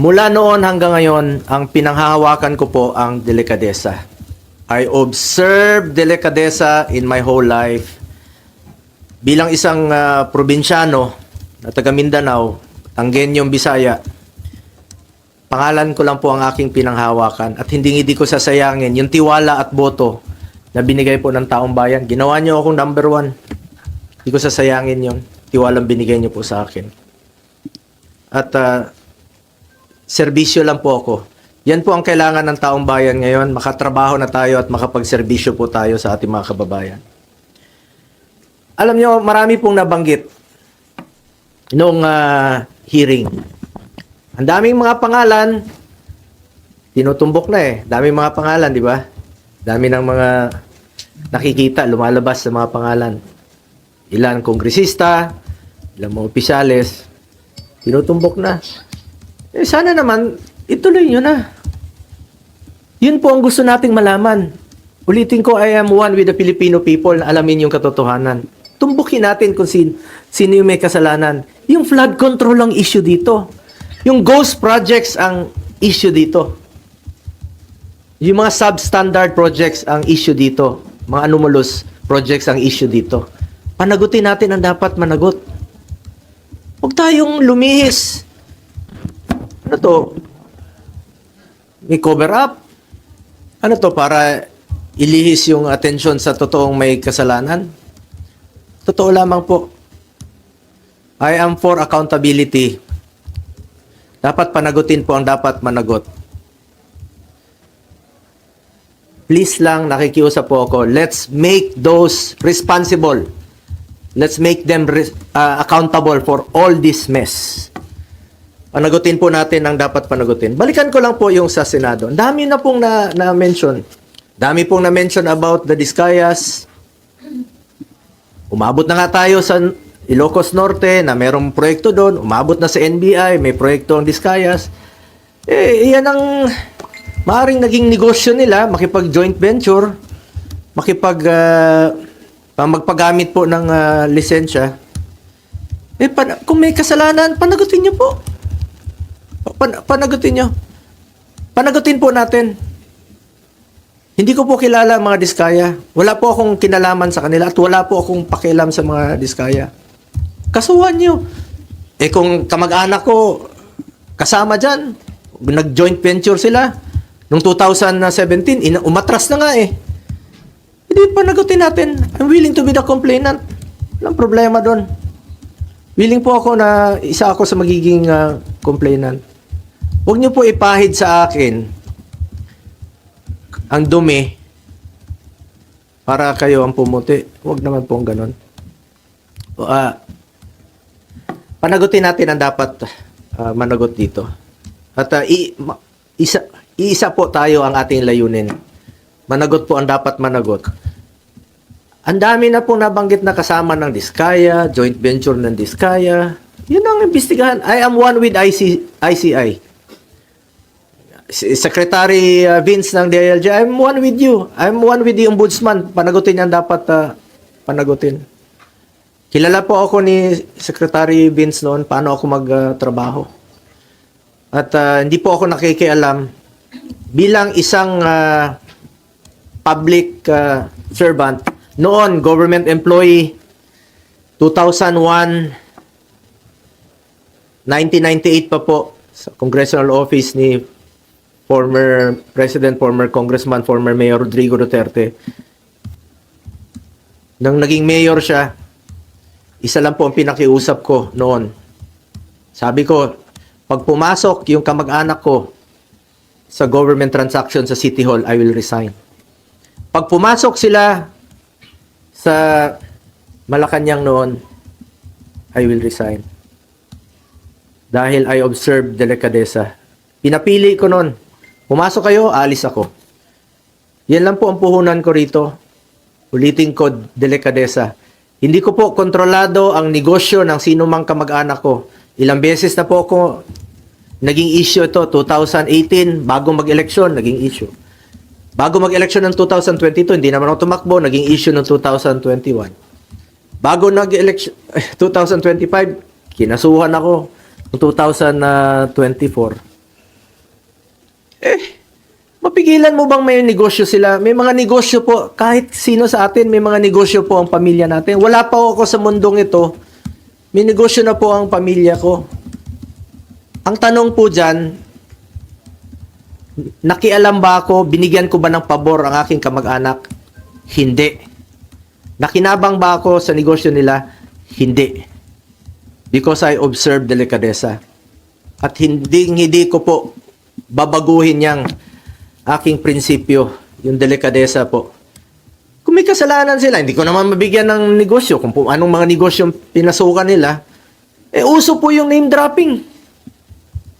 Mula noon hanggang ngayon, ang pinanghahawakan ko po ang delikadesa. I observe delikadesa in my whole life. Bilang isang ah, probinsyano na taga Mindanao, Tanggenyong Bisaya, pangalan ko lang po ang aking pinanghawakan at hindi hindi ko sasayangin yung tiwala at boto na binigay po ng taong bayan. Ginawa niyo akong number one. Hindi ko sasayangin yung tiwalang binigay niyo po sa akin. At ah, serbisyo lang po ako. Yan po ang kailangan ng taong bayan ngayon. Makatrabaho na tayo at makapagserbisyo po tayo sa ating mga kababayan. Alam nyo, marami pong nabanggit nung ah, hearing. Ang daming mga pangalan, tinutumbok na eh. Daming mga pangalan, di ba? Dami ng mga nakikita, lumalabas sa mga pangalan. Ilan kongresista, ilan mga opisyales, tinutumbok na. Eh, sana naman, ituloy nyo na. Yun po ang gusto nating malaman. Ulitin ko, I am one with the Filipino people na alamin yung katotohanan. Tumbukin natin kung sin, sino yung may kasalanan. Yung flood control ang issue dito. Yung ghost projects ang issue dito. Yung mga substandard projects ang issue dito. Mga anomalous projects ang issue dito. Panagutin natin ang dapat managot. Huwag tayong lumihis. Ano to? May cover up? Ano to para ilihis yung atensyon sa totoong may kasalanan? Totoo lamang po. I am for accountability. Dapat panagutin po ang dapat managot. Please lang, nakikiusap po ako. Let's make those responsible. Let's make them uh, accountable for all this mess. Panagutin po natin ang dapat panagutin. Balikan ko lang po yung sa Senado. Ang dami na pong na, na-mention. Dami pong na-mention about the Discayas. Umabot na nga tayo sa Ilocos Norte na merong proyekto doon. Umabot na sa NBI, may proyekto ang Discayas. Eh, yan ang maaring naging negosyo nila, makipag-joint venture, makipag pa- magpagamit po ng ah, lisensya. Eh, pan- kung may kasalanan, panagutin niyo po. Pan- panagutin nyo. Panagutin po natin. Hindi ko po kilala mga diskaya. Wala po akong kinalaman sa kanila at wala po akong pakialam sa mga diskaya. Kasuhan nyo. Eh kung kamag-anak ko kasama dyan, nag-joint venture sila, noong 2017, ina- umatras na nga eh. Hindi panagutin natin. I'm willing to be the complainant. Walang problema doon. Willing po ako na isa ako sa magiging ah, complainant. Huwag niyo po ipahid sa akin ang dumi para kayo ang pumuti. Huwag naman pong ganon. O, ah, panagutin natin ang dapat ah, managot dito. At ah, i- ma- isa, iisa po tayo ang ating layunin. Managot po ang dapat managot. Ang dami na pong nabanggit na kasama ng Diskaya, joint venture ng Diskaya. Yun ang imbestigahan. I am one with IC, ICI. Secretary uh, Vince ng DILG, I'm one with you. I'm one with the ombudsman. Panagutin yan dapat uh, panagutin. Kilala po ako ni Secretary Vince noon paano ako magtrabaho. At uh, hindi po ako nakikialam bilang isang uh, public uh, servant noon government employee 2001 1998 pa po sa congressional office ni former president, former congressman, former mayor Rodrigo Duterte. Nang naging mayor siya, isa lang po ang pinakiusap ko noon. Sabi ko, pag pumasok yung kamag-anak ko sa government transaction sa City Hall, I will resign. Pag pumasok sila sa Malacanang noon, I will resign. Dahil I observed delikadesa. Pinapili ko noon. Pumasok kayo, alis ako. Yan lang po ang puhunan ko rito. Ulitin ko, delikadesa. Hindi ko po kontrolado ang negosyo ng sino mang kamag-anak ko. Ilang beses na po ako naging issue ito. 2018, bago mag-eleksyon, naging issue. Bago mag-eleksyon ng 2022, hindi naman ako tumakbo, naging issue ng 2021. Bago nag-election 2025, kinasuhan ako ng 2024. Eh, mapigilan mo bang may negosyo sila? May mga negosyo po, kahit sino sa atin, may mga negosyo po ang pamilya natin. Wala pa ako sa mundong ito, may negosyo na po ang pamilya ko. Ang tanong po dyan, nakialam ba ako, binigyan ko ba ng pabor ang aking kamag-anak? Hindi. Nakinabang ba ako sa negosyo nila? Hindi. Because I observe delikadesa. At hindi, hindi ko po babaguhin yang aking prinsipyo, yung delikadesa po. Kung may kasalanan sila, hindi ko naman mabigyan ng negosyo. Kung po, anong mga negosyo pinasukan nila, eh uso po yung name dropping.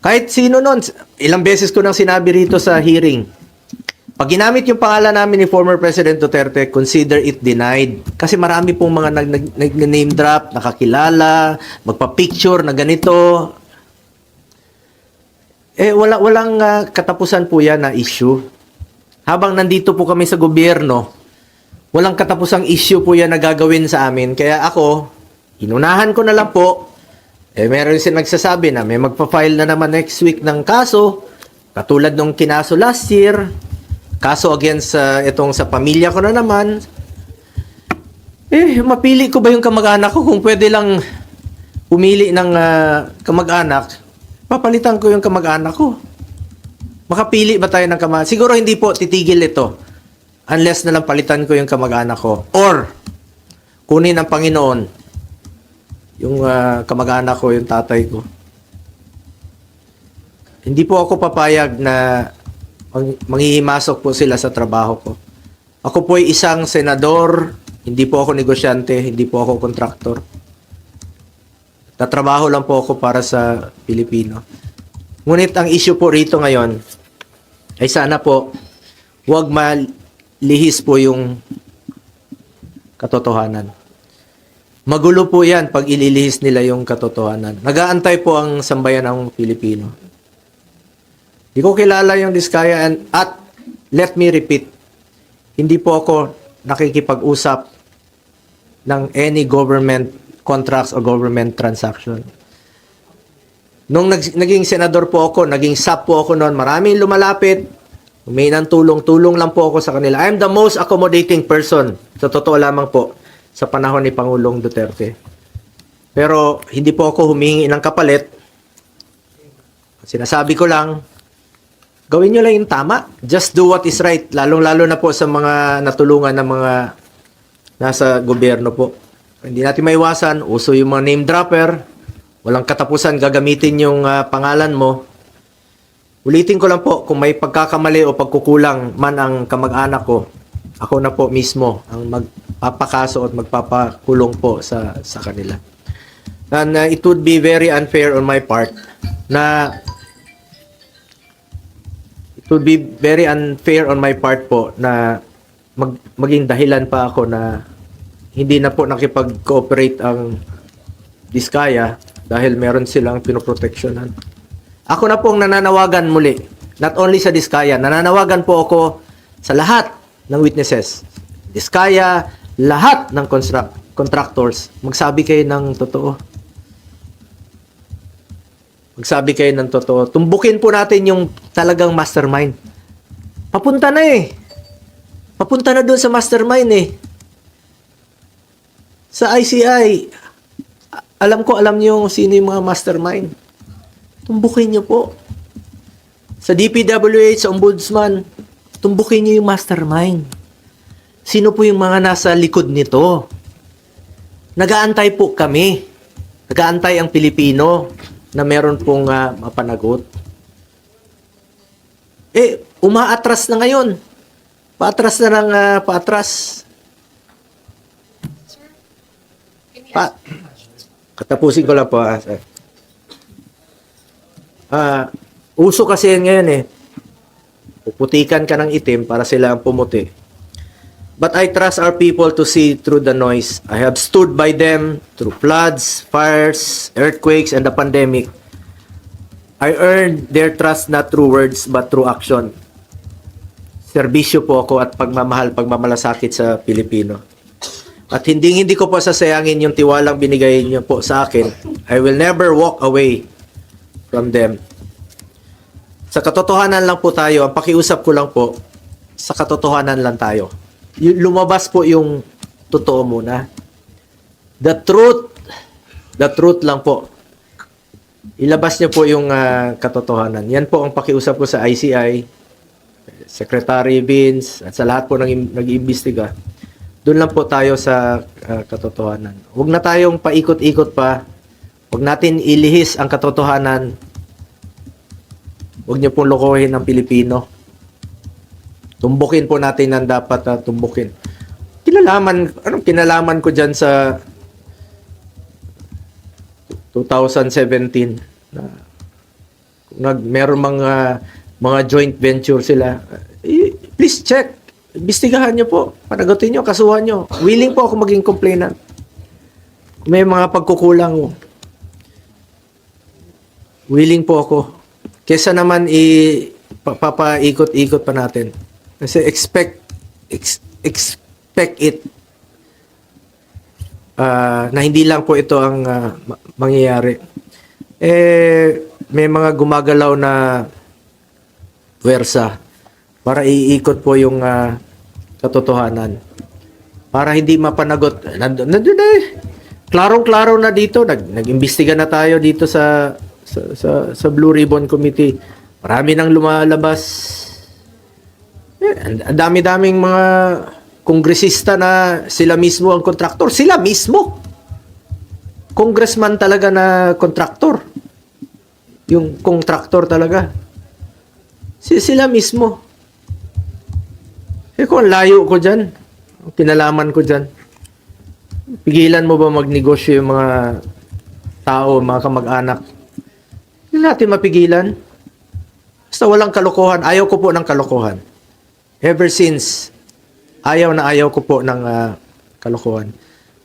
Kahit sino nun, ilang beses ko nang sinabi rito sa hearing, pag ginamit yung pangalan namin ni former President Duterte, consider it denied. Kasi marami pong mga nag, nag, nag- name drop, nakakilala, magpa-picture na ganito. Eh, wala, walang ah, katapusan po yan na issue. Habang nandito po kami sa gobyerno, walang katapusang issue po yan na gagawin sa amin. Kaya ako, inunahan ko na lang po. Eh, meron sin nagsasabi na may magpa-file na naman next week ng kaso. Katulad nung kinaso last year. Kaso against sa itong sa pamilya ko na naman. Eh, mapili ko ba yung kamag-anak ko kung pwede lang pumili ng ah, kamag-anak? Papalitan ko yung kamag-anak ko. Makapili ba tayo ng kamag Siguro hindi po titigil ito. Unless na lang palitan ko yung kamag-anak ko. Or, kunin ng Panginoon yung ah, kamag-anak ko, yung tatay ko. Hindi po ako papayag na mang- manghihimasok po sila sa trabaho ko. Ako po ay isang senador, hindi po ako negosyante, hindi po ako kontraktor. Tatrabaho lang po ako para sa Pilipino. Ngunit ang issue po rito ngayon ay sana po huwag malihis po yung katotohanan. Magulo po yan pag ililihis nila yung katotohanan. Nagaantay po ang sambayan ng Pilipino. Di ko kilala yung Diskaya and at let me repeat, hindi po ako nakikipag-usap ng any government contracts or government transaction. Nung nag- naging senador po ako, naging SAP po ako noon, maraming lumalapit, may nang tulong-tulong lang po ako sa kanila. I am the most accommodating person, sa totoo lamang po, sa panahon ni Pangulong Duterte. Pero hindi po ako humingi ng kapalit. Sinasabi ko lang, gawin nyo lang yung tama. Just do what is right. Lalong-lalo na po sa mga natulungan ng mga nasa gobyerno po. Hindi natin maiwasan, uso yung mga name dropper, walang katapusan gagamitin yung ah, pangalan mo. Ulitin ko lang po, kung may pagkakamali o pagkukulang man ang kamag-anak ko, ako na po mismo ang magpapakaso at magpapakulong po sa sa kanila. And uh, it would be very unfair on my part na it would be very unfair on my part po na mag, maging dahilan pa ako na hindi na po nakipag-cooperate ang Diskaya dahil meron silang pinoproteksyonan. Ako na pong nananawagan muli, not only sa Diskaya, nananawagan po ako sa lahat ng witnesses. Diskaya, lahat ng construct, contractors, magsabi kayo ng totoo. Magsabi kayo ng totoo. Tumbukin po natin yung talagang mastermind. Papunta na eh. Papunta na doon sa mastermind eh. Sa ICI, alam ko, alam niyo sino yung mga mastermind. Tumbukin niyo po. Sa DPWH, sa Ombudsman, tumbukin niyo yung mastermind. Sino po yung mga nasa likod nito? Nagaantay po kami. Nagaantay ang Pilipino na meron pong ah, mapanagot. Eh, umaatras na ngayon. Paatras na ng ah, paatras. Pa Katapusin ko lang po. ah. Ah, uso kasi yan ngayon eh. Puputikan ka ng itim para sila ang pumuti. But I trust our people to see through the noise. I have stood by them through floods, fires, earthquakes, and the pandemic. I earned their trust not through words but through action. Serbisyo po ako at pagmamahal, pagmamalasakit sa Pilipino. At hindi hindi ko po sasayangin yung tiwalang binigay niyo po sa akin. I will never walk away from them. Sa katotohanan lang po tayo, ang pakiusap ko lang po, sa katotohanan lang tayo. Lumabas po yung totoo muna. The truth, the truth lang po. Ilabas niyo po yung ah, katotohanan. Yan po ang pakiusap ko sa ICI, Secretary Vince, at sa lahat po ng nag-iimbestiga. Doon lang po tayo sa ah, katotohanan. Huwag na tayong paikot-ikot pa. Huwag natin ilihis ang katotohanan. Huwag niyo pong lokohin ng Pilipino. Tumbukin po natin ang dapat na tumbukin. Kinalaman, anong kinalaman ko dyan sa 2017 na kung nag meron mga mga joint venture sila eh, please check imbestigahan niyo po panagutin niyo kasuhan niyo. Willing po ako maging complainant. May mga pagkukulang. Willing po ako. Kesa naman i pa- papaikot-ikot pa natin. Kasi expect ex- expect it. Ah, na hindi lang po ito ang ma- mangyayari. Eh, may mga gumagalaw na puwersa para iikot po yung ah, katotohanan. Para hindi mapanagot. Nandun, nandun na eh. Klarong-klaro na dito. Nag, nag-imbestiga na tayo dito sa, sa, sa, sa Blue Ribbon Committee. Marami nang lumalabas. Eh, ang dami-daming mga kongresista na sila mismo ang kontraktor. Sila mismo. Congressman talaga na kontraktor. Yung kontraktor talaga. Si sila mismo. Eh kung layo ko dyan, kinalaman ko dyan, pigilan mo ba magnegosyo yung mga tao, mga kamag-anak? Hindi natin mapigilan. Basta walang kalokohan. Ayaw ko po ng kalokohan. Ever since, ayaw na ayaw ko po ng ah, kalokohan.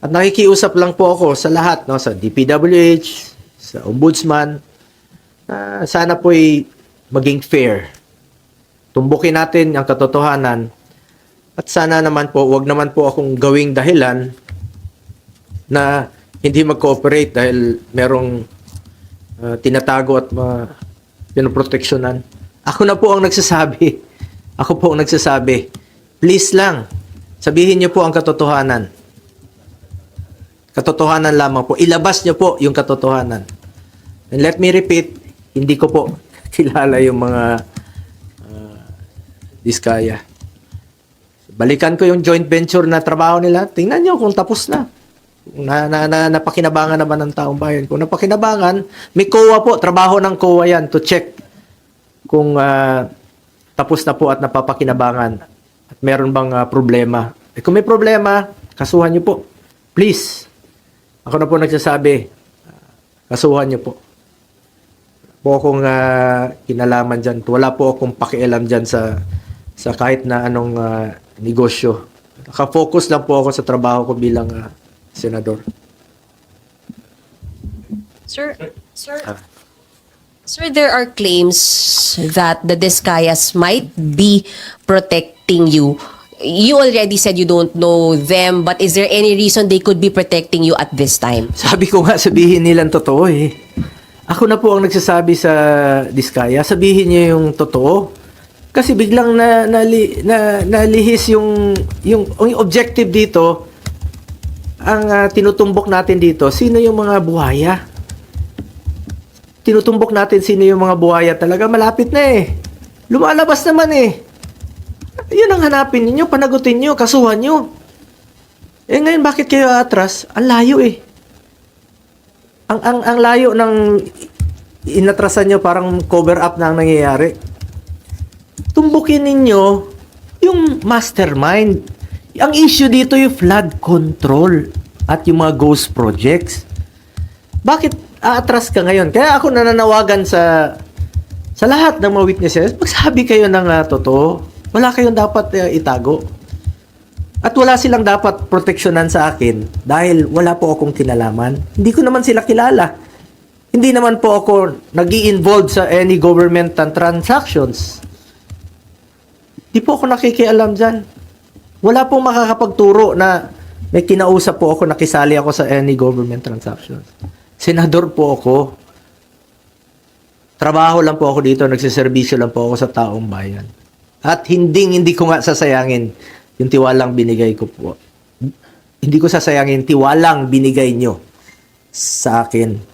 At nakikiusap lang po ako sa lahat, no, sa DPWH, sa Ombudsman, na sana po maging fair. Tumbukin natin ang katotohanan at sana naman po, wag naman po akong gawing dahilan na hindi mag-cooperate dahil merong ah, tinatago at uh, pinoproteksyonan. Ako na po ang nagsasabi. Ako po ang nagsasabi. Please lang, sabihin niyo po ang katotohanan. Katotohanan lamang po. Ilabas niyo po yung katotohanan. And let me repeat, hindi ko po kilala yung mga uh, diskaya. Balikan ko yung joint venture na trabaho nila. Tingnan niyo kung tapos na. Na, na, na, napakinabangan naman ng taong bayan. Kung napakinabangan, may COA po. Trabaho ng COA yan to check kung ah, tapos na po at napapakinabangan at meron bang ah, problema. Eh, kung may problema, kasuhan niyo po. Please. Ako na po nagsasabi, kasuhan niyo po. Po akong ah, kinalaman dyan. Wala po akong pakialam dyan sa sa kahit na anong ah, negosyo. Nakafocus lang po ako sa trabaho ko bilang ah, senador. Sir, sir, Ah. sir, there are claims that the Discayas might be protecting you. You already said you don't know them, but is there any reason they could be protecting you at this time? Sabi ko nga, sabihin nilang totoo eh. Ako na po ang nagsasabi sa Diskaya, sabihin niyo yung totoo. Kasi biglang na, nali, na nalihis yung, yung, yung objective dito, ang ah, tinutumbok natin dito, sino yung mga buhaya? Tinutumbok natin sino yung mga buhaya talaga, malapit na eh. Lumalabas naman eh. Yun ang hanapin ninyo, panagutin nyo, kasuhan nyo. Eh ngayon, bakit kayo atras? Ang layo eh. Ang, ang, ang layo ng inatrasan nyo, parang cover up na ang nangyayari. Tumbukin ninyo yung mastermind. Ang issue dito yung flood control at yung mga ghost projects. Bakit aatras ka ngayon? Kaya ako nananawagan sa sa lahat ng mga witnesses, magsabi kayo ng ah, totoo. Wala kayong dapat ah, itago. At wala silang dapat proteksyonan sa akin dahil wala po akong kinalaman. Hindi ko naman sila kilala. Hindi naman po ako nag involved sa any government tran- transactions. Di po ako nakikialam dyan. Wala pong makakapagturo na may kinausap po ako, nakisali ako sa any government transactions. Senador po ako. Trabaho lang po ako dito, nagsiservisyo lang po ako sa taong bayan. At hindi hindi ko nga sasayangin yung tiwalang binigay ko po. Hindi ko sasayangin tiwalang binigay nyo sa akin